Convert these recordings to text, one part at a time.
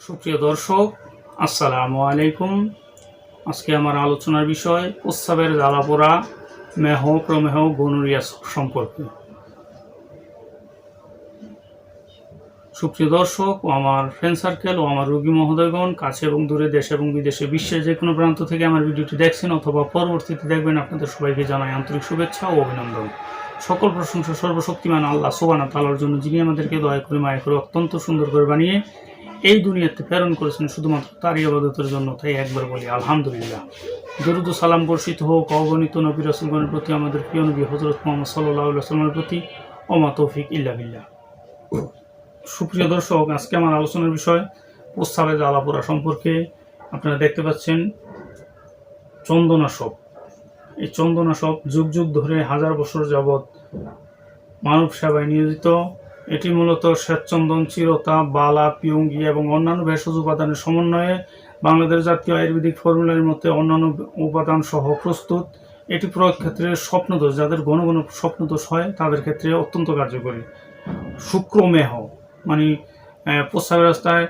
সুপ্রিয় দর্শক, আসসালামু আলাইকুম। আজকে আমার আলোচনার বিষয় প্রস্রাবের জ্বালাপোড়া, মেহ, প্রমেহ, গনুরিয়া সম্পর্কে। সুপ্রিয় দর্শক, ও আমার ফ্রেন্ড সার্কেল ও আমার রোগী মহোদয়গণ, কাছে এবং দূরে দেশ এবং বিদেশে, বিশ্বের যে কোনো প্রান্ত থেকে আমার ভিডিওটি দেখছেন অথবা পরবর্তীতে দেখবেন, আপনাদের সবাইকে জানাই আন্তরিক শুভেচ্ছা ও অভিনন্দন। সকল প্রশংসা সর্বশক্তিমান আল্লাহ সোবানা তালার জন্য যিনি আমাদেরকে দয়া করে মায়া করে অত্যন্ত সুন্দর করে বানিয়ে এই দুনিয়াতে প্রেরণ করেছেন শুধুমাত্র তারই আবাদতের জন্য, তাই একবার বলি, আলহামদুলিল্লাহ। দরুদ সালাম বর্ষিত হোক, অগণিত নবী রসুলগণের প্রতি, আমাদের প্রিয় নবী হজরত মোহাম্মদ সাল্লাহ সাল্লামের প্রতি অমা তৌফিক ইল্লা বিল্লাহ। সুপ্রিয় দর্শক, আজকে আমার আলোচনার বিষয় প্রস্তাবে জ্বালাপোড়া সম্পর্কে আপনারা দেখতে পাচ্ছেন, চন্দনাশক। এই চন্দনাশক যুগ যুগ ধরে হাজার বছর যাবৎ মানব সেবায় নিয়োজিত এটি মূলত শ্বেতচন্দন চিরতা বালা পিয়ঙ্গি এবং অন্যান্য ভেষজ উপাদানের সমন্বয়ে বাংলাদেশ জাতীয় আয়ুর্বেদিক ফর্মুলার মধ্যে অন্যান্য উপাদান সহ প্রস্তুত। এটি প্রয়োগ ক্ষেত্রে স্বপ্নদোষ যাদের ঘন ঘন স্বপ্নদোষ হয় তাদের ক্ষেত্রে অত্যন্ত কার্যকরী। শুক্রমেহ মানে আহ, প্রস্রাবের রাস্তায়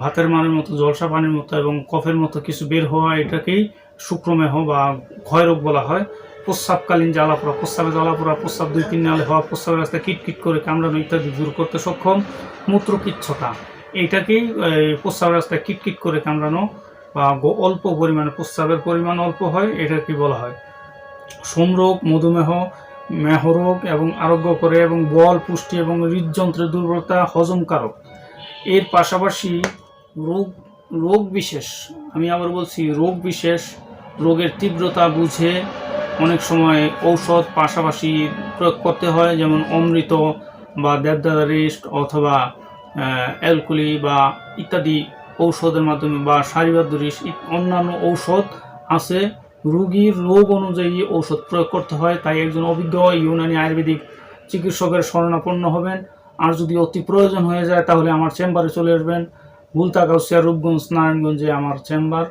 ভাতের মানের মতো জলসা পানির মতো এবং কফের মতো কিছু বের হওয়া এটাকেই শুক্রমেহ বা ক্ষয়রোগ বলা হয়। প্রস্রাবকালীন জ্বালাপোড়া প্রস্রাবে জ্বালাপোড়া প্রস্রাব দুই তিন নালে হওয়া প্রস্রাবের রাস্তায় কিটকিট করে কামড়ানো ইত্যাদি দূর করতে সক্ষম মূত্রকিচ্ছতা এইটাকেই এই, প্রস্রাবের রাস্তায় কিটকিট করে কামড়ানো বা অল্প পরিমাণে প্রস্রাবের পরিমাণ অল্প হয় এটাকে বলা হয়? সোমরোগ মধুমেহ মেহরোগ এবং আরোগ্য করে এবং বল পুষ্টি এবং হৃদযন্ত্রের দুর্বলতা হজমকারক। এর পাশাপাশি রোগ রোগ বিশেষ আমি আবার বলছি রোগ বিশেষ রোগের তীব্রতা বুঝে অনেক সময় ঔষধ পাশাপাশি প্রয়োগ করতে হয়, যেমন অমৃত বা দেবদাদা রেস্ট অথবা অ্যালকুলি বা ইত্যাদি ঔষধের মাধ্যমে বা সারিবাদ্য রেস্ট অন্যান্য ঔষধ আছে। রুগীর রোগ অনুযায়ী ঔষধ প্রয়োগ করতে হয়, তাই একজন অভিজ্ঞ ইউনানি আয়ুর্বেদিক চিকিৎসকের শরণাপন্ন হবেন। আর যদি অতি প্রয়োজন হয়ে যায়, তাহলে আমার চেম্বারে চলে আসবেন। ভুলতাকাউসিয়া রূপগঞ্জ, নারায়ণগঞ্জে আমার চেম্বার।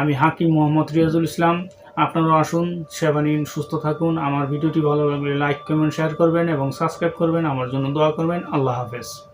আমি হাকিম মোহাম্মদ রিয়াজুল ইসলাম। আপনারাও আসুন, সেবা নিন, সুস্থ থাকুন। আমার ভিডিওটি ভালো লাগলে লাইক কমেন্ট শেয়ার করবেন এবং সাবস্ক্রাইব করবেন। আমার জন্য দোয়া করবেন। আল্লাহ হাফেজ।